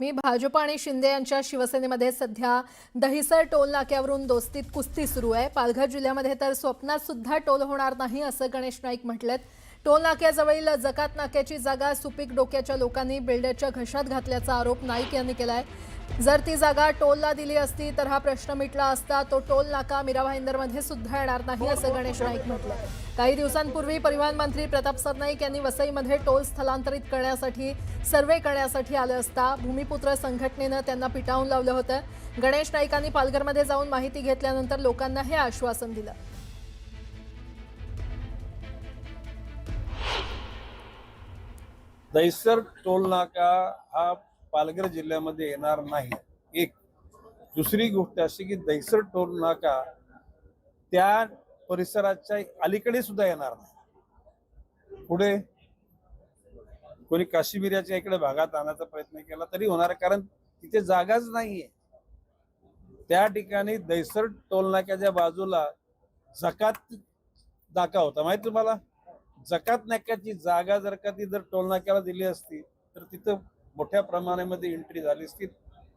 मी भाजप आणि शिंदे यांच्या शिवसेनेमध्ये सध्या दहिसर टोल नाक्यावरून दोस्तीत कुस्ती सुरू आहे. पालघर जिल्ह्यामध्ये तर स्वप्नात सुद्धा टोल होणार नाही असं गणेश नाईक म्हटलेत. टोल नाक्याजवळील जकात नाक्याची जागा सुपीक डोक्याच्या लोकांनी बिल्डरच्या घशात घातल्याचा आरोप नाईक यांनी केला आहे जर ती जागा टोलला दिली असती तर हा प्रश्न मिटला असता तो टोल नाका मीरा भाईंदरमध्ये सुद्धा येणार नाही असं गणेश नाईक म्हटलं. काही दिवसांपूर्वी परिवहन मंत्री प्रताप सरनाईक यांनी वसईमध्ये टोल स्थलांतरित करण्यासाठी सर्वे करण्यासाठी आलं असता भूमिपुत्र संघटनेनं त्यांना पिटावून लावलं होतं. गणेश नाईकांनी पालघरमध्ये जाऊन माहिती घेतल्यानंतर लोकांना हे आश्वासन दिलं. दहिसर टोल नाका हा पालघर जिल्ह्यामध्ये येणार नाही. एक. दुसरी गोष्ट अशी की दहिसर टोल नाका त्या परिसराच्या अलीकडे सुद्धा येणार नाही. पुढे कोणी काश्मीराच्या इकडे भागात आणायचा प्रयत्न केला तरी होणार कारण तिथे जागाच नाहीये. त्या ठिकाणी दहिसर टोल नाक्याच्या बाजूला जकात नाका होता. माहिती तुम्हाला? जकात नाक्याची जागा जर का ती जर टोल नाक्याला दिली असती तर तिथं मोठ्या प्रमाणामध्ये एंट्री झाली असती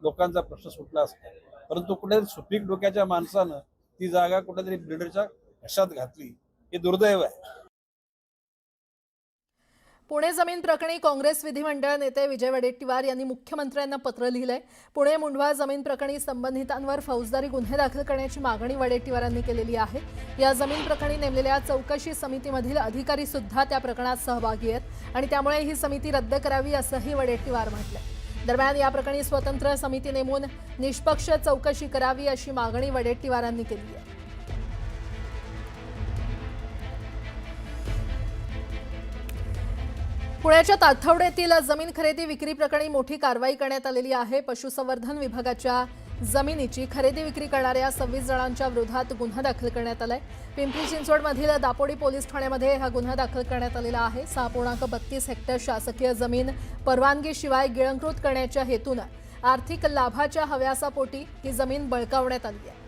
लोकांचा प्रश्न सुटला असता. परंतु कुठेतरी सुपीक डोक्याच्या माणसानं ती जागा कुठेतरी बिल्डरच्या घशात घातली. हे दुर्दैव आहे. पुणे जमीन प्रकरणी काँग्रेस विधिमंडळ नेते विजय वडेट्टीवार यांनी मुख्यमंत्र्यांना पत्र लिहिलंय. पुणे मुंढवा जमीन प्रकरणी संबंधितांवर फौजदारी गुन्हे दाखल करण्याची मागणी वडेट्टीवारांनी केलेली आहे. या जमीन प्रकरणी नेमलेल्या चौकशी समितीमधील अधिकारी सुद्धा त्या प्रकरणात सहभागी आहेत आणि त्यामुळे ही समिती रद्द करावी असंही वडेट्टीवार म्हटलंय. दरम्यान या प्रकरणी स्वतंत्र समिती नेमून निष्पक्ष चौकशी करावी अशी मागणी वडेट्टीवारांनी केली आहे. पुण्याच्या ताथवड्यातील जमीन खरेदी विक्री प्रकरणी मोठी कारवाई करण्यात आलेली आहे. पशुसंवर्धन विभागाच्या जमिनीची खरेदी विक्री करणाऱ्या सव्वीस जणांच्या विरोधात गुन्हा दाखल करण्यात आलाय. पिंपरी चिंचवडमधील दापोडी पोलीस ठाण्यामध्ये हा गुन्हा दाखल करण्यात आलेला आहे. सहा पूर्णांक बत्तीस हेक्टर शासकीय जमीन परवानगीशिवाय गिळंकृत करण्याच्या हेतूनं आर्थिक लाभाच्या हव्यासापोटी ही जमीन बळकावण्यात आली आहे.